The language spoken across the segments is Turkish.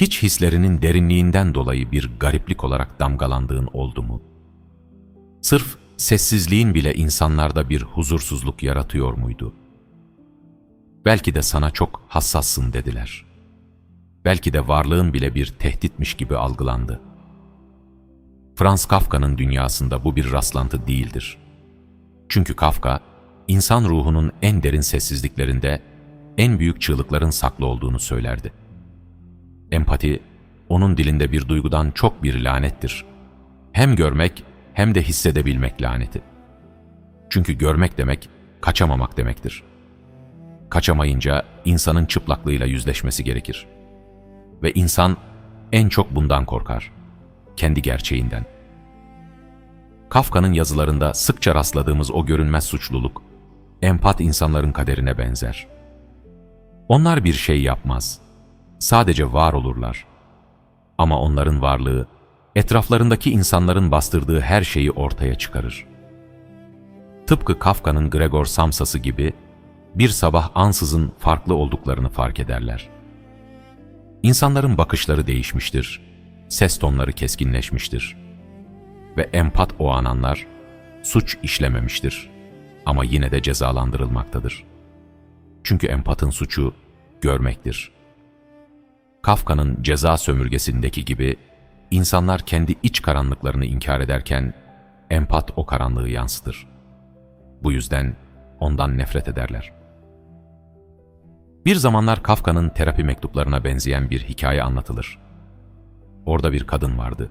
Hiç hislerinin derinliğinden dolayı bir gariplik olarak damgalandığın oldu mu? Sırf sessizliğin bile insanlarda bir huzursuzluk yaratıyor muydu? Belki de sana çok hassassın dediler. Belki de varlığın bile bir tehditmiş gibi algılandı. Franz Kafka'nın dünyasında bu bir rastlantı değildir. Çünkü Kafka, insan ruhunun en derin sessizliklerinde en büyük çığlıkların saklı olduğunu söylerdi. Empati, onun dilinde bir duygudan çok bir lanettir. Hem görmek hem de hissedebilmek laneti. Çünkü görmek demek, kaçamamak demektir. Kaçamayınca insanın çıplaklığıyla yüzleşmesi gerekir. Ve insan en çok bundan korkar. Kendi gerçeğinden. Kafka'nın yazılarında sıkça rastladığımız o görünmez suçluluk, empat insanların kaderine benzer. Onlar bir şey yapmaz. Sadece var olurlar. Ama onların varlığı, etraflarındaki insanların bastırdığı her şeyi ortaya çıkarır. Tıpkı Kafka'nın Gregor Samsa'sı gibi, bir sabah ansızın farklı olduklarını fark ederler. İnsanların bakışları değişmiştir, ses tonları keskinleşmiştir. Ve empat o an anlar, suç işlememiştir ama yine de cezalandırılmaktadır. Çünkü empatın suçu görmektir. Kafka'nın ceza sömürgesindeki gibi insanlar kendi iç karanlıklarını inkar ederken empat o karanlığı yansıtır. Bu yüzden ondan nefret ederler. Bir zamanlar Kafka'nın terapi mektuplarına benzeyen bir hikaye anlatılır. Orada bir kadın vardı.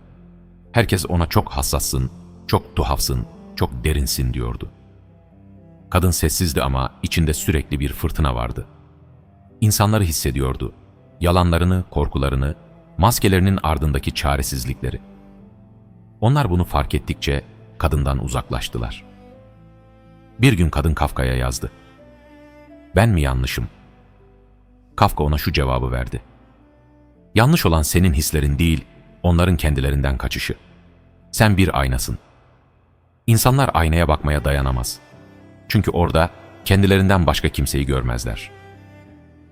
Herkes ona çok hassassın, çok tuhafsın, çok derinsin diyordu. Kadın sessizdi ama içinde sürekli bir fırtına vardı. İnsanları hissediyordu. Yalanlarını, korkularını, maskelerinin ardındaki çaresizlikleri. Onlar bunu fark ettikçe kadından uzaklaştılar. Bir gün kadın Kafka'ya yazdı. Ben mi yanlışım? Kafka ona şu cevabı verdi. Yanlış olan senin hislerin değil, onların kendilerinden kaçışı. Sen bir aynasın. İnsanlar aynaya bakmaya dayanamaz. Çünkü orada kendilerinden başka kimseyi görmezler.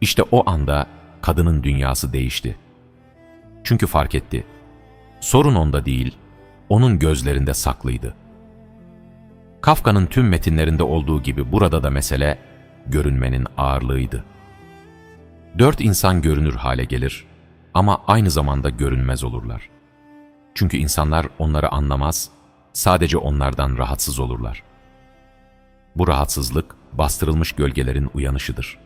İşte o anda kadının dünyası değişti. Çünkü fark etti. Sorun onda değil, onun gözlerinde saklıydı. Kafka'nın tüm metinlerinde olduğu gibi burada da mesele görünmenin ağırlığıydı. Dört insan görünür hale gelir ama aynı zamanda görünmez olurlar. Çünkü insanlar onları anlamaz, sadece onlardan rahatsız olurlar. Bu rahatsızlık bastırılmış gölgelerin uyanışıdır.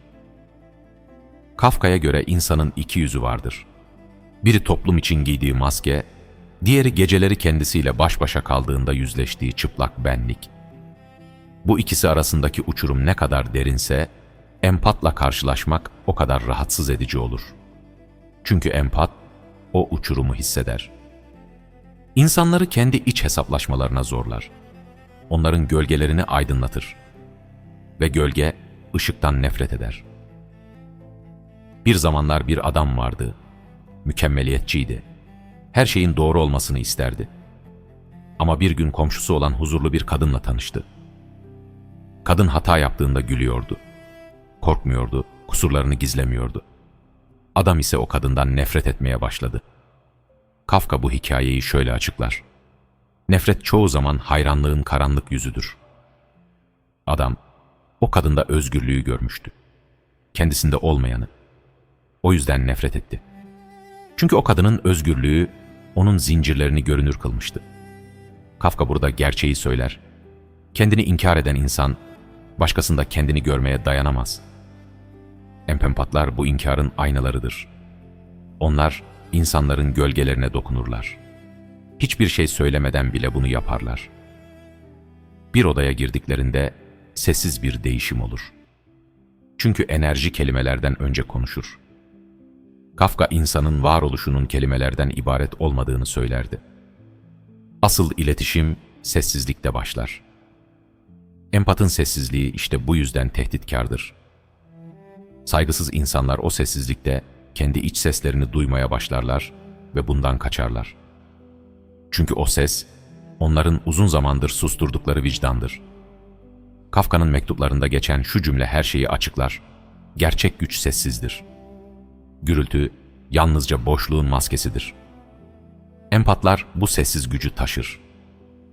Kafka'ya göre insanın iki yüzü vardır. Biri toplum için giydiği maske, diğeri geceleri kendisiyle baş başa kaldığında yüzleştiği çıplak benlik. Bu ikisi arasındaki uçurum ne kadar derinse, empatla karşılaşmak o kadar rahatsız edici olur. Çünkü empat, o uçurumu hisseder. İnsanları kendi iç hesaplaşmalarına zorlar. Onların gölgelerini aydınlatır. Ve gölge, ışıktan nefret eder. Bir zamanlar bir adam vardı. Mükemmeliyetçiydi. Her şeyin doğru olmasını isterdi. Ama bir gün komşusu olan huzurlu bir kadınla tanıştı. Kadın hata yaptığında gülüyordu. Korkmuyordu, kusurlarını gizlemiyordu. Adam ise o kadından nefret etmeye başladı. Kafka bu hikayeyi şöyle açıklar. Nefret çoğu zaman hayranlığın karanlık yüzüdür. Adam, o kadında özgürlüğü görmüştü. Kendisinde olmayanı. O yüzden nefret etti. Çünkü o kadının özgürlüğü onun zincirlerini görünür kılmıştı. Kafka burada gerçeği söyler. Kendini inkar eden insan, başkasında kendini görmeye dayanamaz. Empempatlar bu inkarın aynalarıdır. Onlar, insanların gölgelerine dokunurlar. Hiçbir şey söylemeden bile bunu yaparlar. Bir odaya girdiklerinde sessiz bir değişim olur. Çünkü enerji kelimelerden önce konuşur. Kafka insanın varoluşunun kelimelerden ibaret olmadığını söylerdi. Asıl iletişim sessizlikte başlar. Empatın sessizliği işte bu yüzden tehditkardır. Saygısız insanlar o sessizlikte kendi iç seslerini duymaya başlarlar ve bundan kaçarlar. Çünkü o ses, onların uzun zamandır susturdukları vicdandır. Kafka'nın mektuplarında geçen şu cümle her şeyi açıklar. Gerçek güç sessizdir. Gürültü, yalnızca boşluğun maskesidir. Empatlar bu sessiz gücü taşır.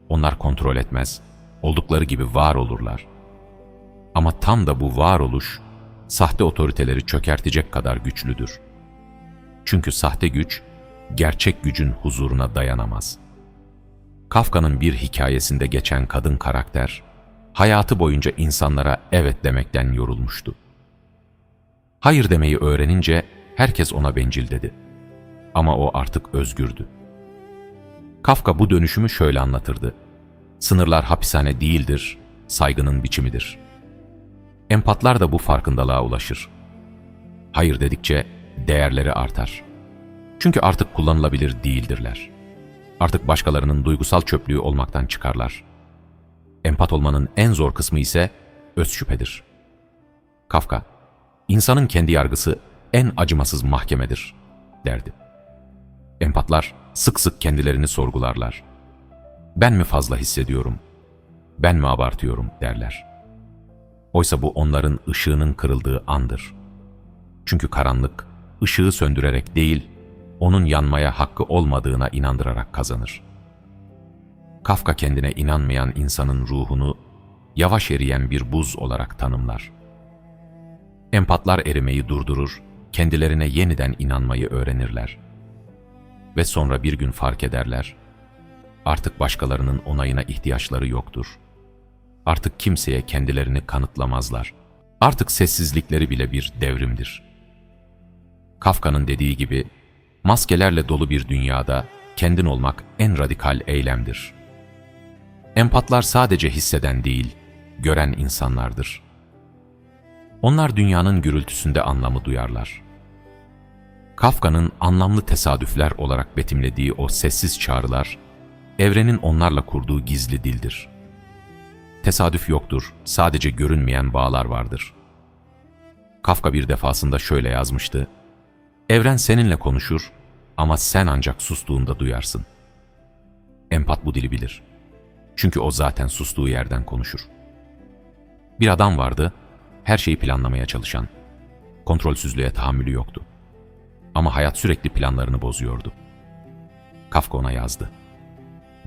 Onlar kontrol etmez, oldukları gibi var olurlar. Ama tam da bu varoluş, sahte otoriteleri çökertecek kadar güçlüdür. Çünkü sahte güç, gerçek gücün huzuruna dayanamaz. Kafka'nın bir hikayesinde geçen kadın karakter, hayatı boyunca insanlara evet demekten yorulmuştu. Hayır demeyi öğrenince herkes ona bencil dedi. Ama o artık özgürdü. Kafka bu dönüşümü şöyle anlatırdı. Sınırlar hapishane değildir, saygının biçimidir. Empatlar da bu farkındalığa ulaşır. Hayır dedikçe değerleri artar. Çünkü artık kullanılabilir değildirler. Artık başkalarının duygusal çöplüğü olmaktan çıkarlar. Empat olmanın en zor kısmı ise öz şüphedir. Kafka, insanın kendi yargısı en acımasız mahkemedir, derdi. Empatlar sık sık kendilerini sorgularlar. Ben mi fazla hissediyorum, ben mi abartıyorum derler. Oysa bu onların ışığının kırıldığı andır. Çünkü karanlık, ışığı söndürerek değil, onun yanmaya hakkı olmadığına inandırarak kazanır. Kafka kendine inanmayan insanın ruhunu yavaş eriyen bir buz olarak tanımlar. Empatlar erimeyi durdurur, kendilerine yeniden inanmayı öğrenirler. Ve sonra bir gün fark ederler, artık başkalarının onayına ihtiyaçları yoktur. Artık kimseye kendilerini kanıtlamazlar. Artık sessizlikleri bile bir devrimdir. Kafka'nın dediği gibi, maskelerle dolu bir dünyada kendin olmak en radikal eylemdir. Empatlar sadece hisseden değil, gören insanlardır. Onlar dünyanın gürültüsünde anlamı duyarlar. Kafka'nın anlamlı tesadüfler olarak betimlediği o sessiz çağrılar, evrenin onlarla kurduğu gizli dildir. Tesadüf yoktur, sadece görünmeyen bağlar vardır. Kafka bir defasında şöyle yazmıştı, Evren seninle konuşur ama sen ancak sustuğunda duyarsın. Empat bu dili bilir. Çünkü o zaten sustuğu yerden konuşur. Bir adam vardı, her şeyi planlamaya çalışan. Kontrolsüzlüğe tahammülü yoktu. Ama hayat sürekli planlarını bozuyordu. Kafka ona yazdı.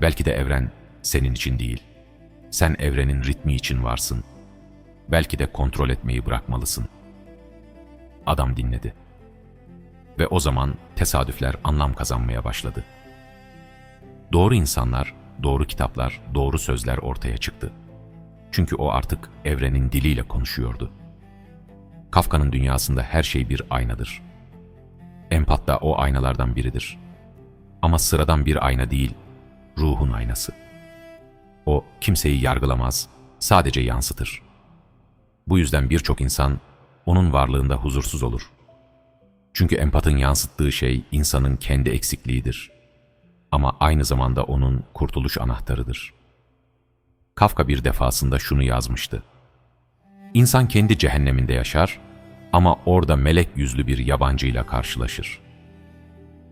Belki de evren senin için değil. Sen evrenin ritmi için varsın. Belki de kontrol etmeyi bırakmalısın. Adam dinledi. Ve o zaman tesadüfler anlam kazanmaya başladı. Doğru insanlar, doğru kitaplar, doğru sözler ortaya çıktı. Çünkü o artık evrenin diliyle konuşuyordu. Kafka'nın dünyasında her şey bir aynadır. Empat da o aynalardan biridir. Ama sıradan bir ayna değil, ruhun aynası. O kimseyi yargılamaz, sadece yansıtır. Bu yüzden birçok insan onun varlığında huzursuz olur. Çünkü empatın yansıttığı şey insanın kendi eksikliğidir. Ama aynı zamanda onun kurtuluş anahtarıdır. Kafka bir defasında şunu yazmıştı. İnsan kendi cehenneminde yaşar ama orada melek yüzlü bir yabancıyla karşılaşır.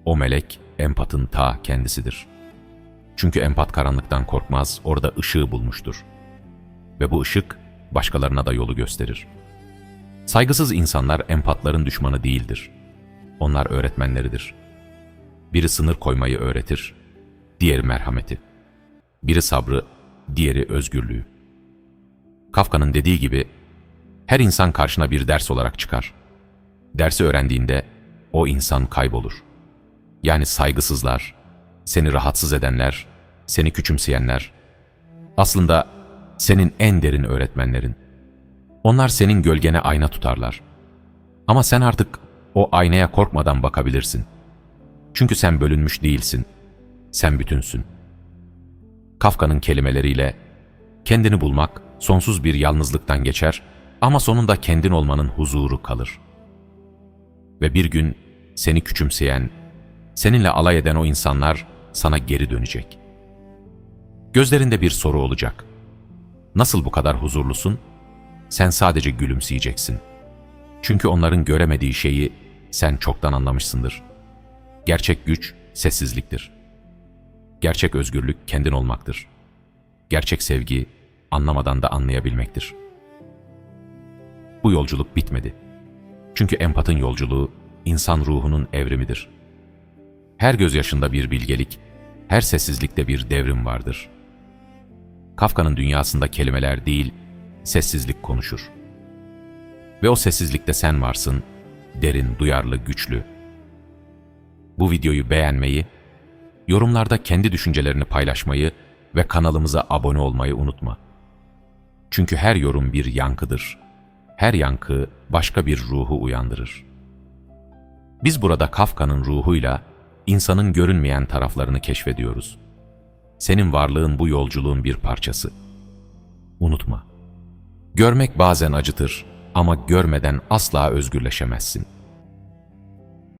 O melek empatın ta kendisidir. Çünkü empat karanlıktan korkmaz, orada ışığı bulmuştur. Ve bu ışık başkalarına da yolu gösterir. Saygısız insanlar empatların düşmanı değildir. Onlar öğretmenleridir. Biri sınır koymayı öğretir, diğeri merhameti. Biri sabrı, diğeri özgürlüğü. Kafka'nın dediği gibi, her insan karşına bir ders olarak çıkar. Dersi öğrendiğinde o insan kaybolur. Yani saygısızlar, seni rahatsız edenler, seni küçümseyenler, aslında senin en derin öğretmenlerin. Onlar senin gölgene ayna tutarlar. Ama sen artık o aynaya korkmadan bakabilirsin. Çünkü sen bölünmüş değilsin. Sen bütünsün. Kafka'nın kelimeleriyle kendini bulmak sonsuz bir yalnızlıktan geçer ama sonunda kendin olmanın huzuru kalır. Ve bir gün seni küçümseyen, seninle alay eden o insanlar sana geri dönecek. Gözlerinde bir soru olacak. Nasıl bu kadar huzurlusun? Sen sadece gülümseyeceksin. Çünkü onların göremediği şeyi sen çoktan anlamışsındır. Gerçek güç sessizliktir. Gerçek özgürlük kendin olmaktır. Gerçek sevgi anlamadan da anlayabilmektir. Bu yolculuk bitmedi. Çünkü empatın yolculuğu insan ruhunun evrimidir. Her gözyaşında bir bilgelik, her sessizlikte bir devrim vardır. Kafka'nın dünyasında kelimeler değil, sessizlik konuşur. Ve o sessizlikte sen varsın, derin, duyarlı, güçlü. Bu videoyu beğenmeyi, yorumlarda kendi düşüncelerini paylaşmayı ve kanalımıza abone olmayı unutma. Çünkü her yorum bir yankıdır. Her yankı başka bir ruhu uyandırır. Biz burada Kafka'nın ruhuyla insanın görünmeyen taraflarını keşfediyoruz. Senin varlığın bu yolculuğun bir parçası. Unutma. Görmek bazen acıtır ama görmeden asla özgürleşemezsin.''